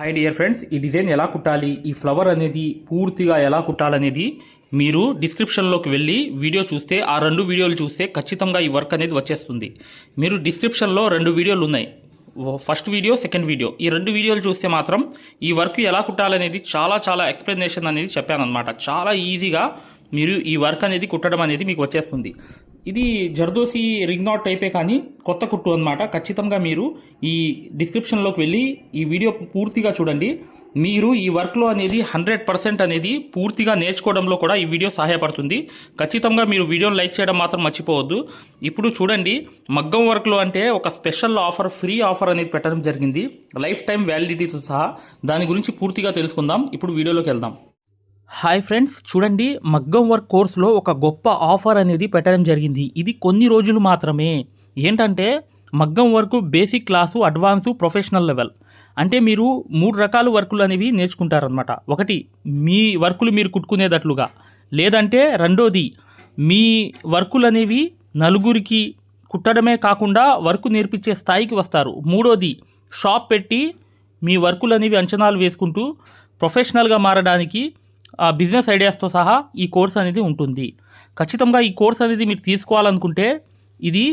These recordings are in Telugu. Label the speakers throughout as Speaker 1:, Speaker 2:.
Speaker 1: హాయ్ డియర్ ఫ్రెండ్స్ ఈ డిజైన్ ఎలా కుట్టాలి? ఈ ఫ్లవర్ అనేది పూర్తిగా ఎలా కుట్టాలనేది మీరు డిస్క్రిప్షన్లోకి వెళ్ళి వీడియో చూస్తే ఆ రెండు వీడియోలు చూస్తే ఖచ్చితంగా ఈ వర్క్ అనేది వచ్చేస్తుంది. మీరు డిస్క్రిప్షన్లో రెండు వీడియోలు ఉన్నాయి. ఫస్ట్ వీడియో సెకండ్ వీడియో ఈ రెండు వీడియోలు చూస్తే మాత్రం ఈ వర్క్ ఎలా కుట్టాలనేది చాలా చాలా ఎక్స్ప్లెనేషన్ అనేది చెప్పానన్నమాట. చాలా ఈజీగా మీరు ఈ వర్క్ అనేది కుట్టడం అనేది మీకు వచ్చేస్తుంది. ఇది జర్దోసి రింగ్ నాట్ టైపే కానీ కొత్త కుట్టు అన్నమాట. ఖచ్చితంగా మీరు ఈ డిస్క్రిప్షన్లోకి వెళ్ళి ఈ వీడియో పూర్తిగా చూడండి. మీరు ఈ వర్క్లో అనేది హండ్రెడ్ పర్సెంట్ అనేది పూర్తిగా నేర్చుకోవడంలో కూడా ఈ వీడియో సహాయపడుతుంది. ఖచ్చితంగా మీరు వీడియోని లైక్ చేయడం మాత్రం మర్చిపోవద్దు. ఇప్పుడు చూడండి మగ్గం వర్క్లో అంటే ఒక స్పెషల్ ఆఫర్ ఫ్రీ ఆఫర్ అనేది పెట్టడం జరిగింది. లైఫ్ టైం వ్యాలిడిటీతో సహా. దాని గురించి పూర్తిగా తెలుసుకుందాం. ఇప్పుడు వీడియోలోకి వెళ్దాం. హాయ్ ఫ్రెండ్స్ చూడండి మగ్గం వర్క్ కోర్సులో ఒక గొప్ప ఆఫర్ అనేది పెట్టడం జరిగింది. ఇది కొన్ని రోజులు మాత్రమే. ఏంటంటే మగ్గం work basic class advance professional level. అంటే మీరు మూడు రకాల వర్కులు అనేవి నేర్చుకుంటారనమాట ఒకటి మీ వర్కులు మీరు కుట్టుకునేటట్లుగా. లేదంటే రెండోది మీ వర్కులు అనేవి నలుగురికి కుట్టడమే కాకుండా వర్క్ నేర్పించే స్థాయికి వస్తారు. మూడోది షాప్ పెట్టి మీ వర్కులు అనేవి అంచనాలు వేసుకుంటూ ప్రొఫెషనల్గా మారడానికి బిజినెస్ ఐడియాస్తో సహా ఈ కోర్స్ అనేది ఉంటుంది. ఖచ్చితంగా ఈ కోర్స్ అనేది మీరు తీసుకోవాలనుకుంటే ఇది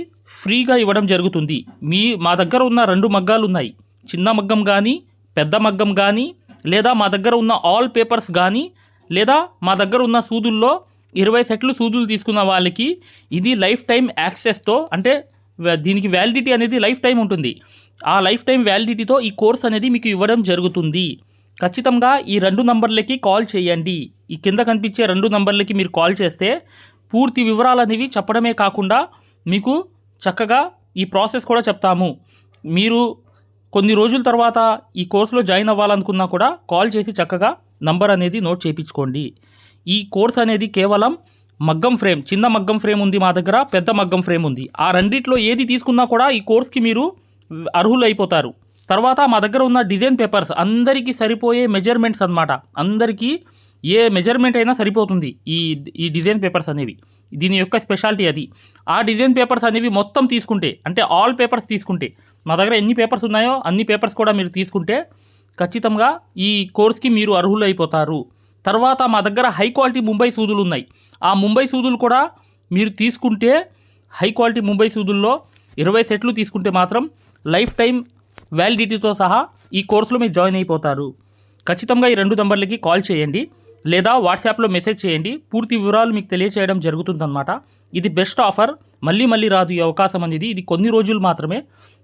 Speaker 1: ఫ్రీగా ఇవ్వడం జరుగుతుంది. మీ మా దగ్గర ఉన్న రెండు మగ్గాలు ఉన్నాయి. చిన్న మగ్గం కానీ పెద్ద మగ్గం కానీ లేదా మా దగ్గర ఉన్న ఆల్ పేపర్స్ కానీ లేదా మా దగ్గర ఉన్న సూదుల్లో ఇరవై సెట్లు సూదులు తీసుకున్న వాళ్ళకి ఇది లైఫ్ టైం యాక్సెస్తో అంటే దీనికి వ్యాలిడిటీ అనేది లైఫ్ టైం ఉంటుంది. ఆ లైఫ్ టైం వ్యాలిడిటీతో ఈ కోర్స్ అనేది మీకు ఇవ్వడం జరుగుతుంది. ఖచ్చితంగా ఈ రెండు నంబర్లకి కాల్ చేయండి. ఈ కింద కనిపించే రెండు నంబర్లకి మీరు కాల్ చేస్తే పూర్తి వివరాలు అనేవి చెప్పడమే కాకుండా మీకు చక్కగా ఈ ప్రాసెస్ కూడా చెప్తాము. మీరు కొన్ని రోజుల తర్వాత ఈ కోర్సులో జాయిన్ అవ్వాలనుకున్నా కూడా కాల్ చేసి చక్కగా నంబర్ అనేది నోట్ చేయించుకోండి. ఈ కోర్స్ అనేది కేవలం మగ్గం ఫ్రేమ్ చిన్న మగ్గం ఫ్రేమ్ ఉంది మా దగ్గర పెద్ద మగ్గం ఫ్రేమ్ ఉంది. ఆ రెండిట్లో ఏది తీసుకున్నా కూడా ఈ కోర్స్కి మీరు అర్హులు అయిపోతారు తర్వాత మా దగ్గర ఉన్న డిజైన్ పేపర్స్ అందరికీ సరిపోయే మెజర్మెంట్స్ అన్నమాట. అందరికీ ఏ మెజర్మెంట్ అయినా సరిపోతుంది ఈ ఈ డిజైన్ పేపర్స్ అనేవి. దీని యొక్క స్పెషాలిటీ అది. ఆ డిజైన్ పేపర్స్ అనేవి మొత్తం తీసుకుంటే అంటే ఆల్ పేపర్స్ తీసుకుంటే మా దగ్గర ఎన్ని పేపర్స్ ఉన్నాయో అన్ని పేపర్స్ కూడా మీరు తీసుకుంటే ఖచ్చితంగా ఈ కోర్స్కి మీరు అర్హులు అయిపోతారు తర్వాత మా దగ్గర హై క్వాలిటీ ముంబై సూదులు ఉన్నాయి. ఆ ముంబై సూదులు కూడా మీరు తీసుకుంటే హై క్వాలిటీ ముంబై సూదుల్లో ఇరవై సెట్లు తీసుకుంటే మాత్రం లైఫ్ టైం వ్యాలిడిటీతో సహా ఈ కోర్సులో మీరు జాయిన్ అయిపోతారు. ఖచ్చితంగా ఈ రెండు నంబర్లకి కాల్ చేయండి. లేదా వాట్సాప్లో మెసేజ్ చేయండి. పూర్తి వివరాలు మీకు తెలియచేయడం జరుగుతుందన్నమాట. ఇది బెస్ట్ ఆఫర్ మళ్ళీ మళ్ళీ రాదు ఈ అవకాశం అనేది. ఇది కొన్ని రోజులు మాత్రమే.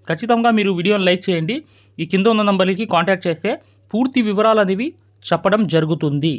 Speaker 1: ఖచ్చితంగా మీరు వీడియోని లైక్ చేయండి. ఈ కింద ఉన్న నంబర్లకి కాంటాక్ట్ చేస్తే పూర్తి వివరాలు అనేవి చెప్పడం జరుగుతుంది.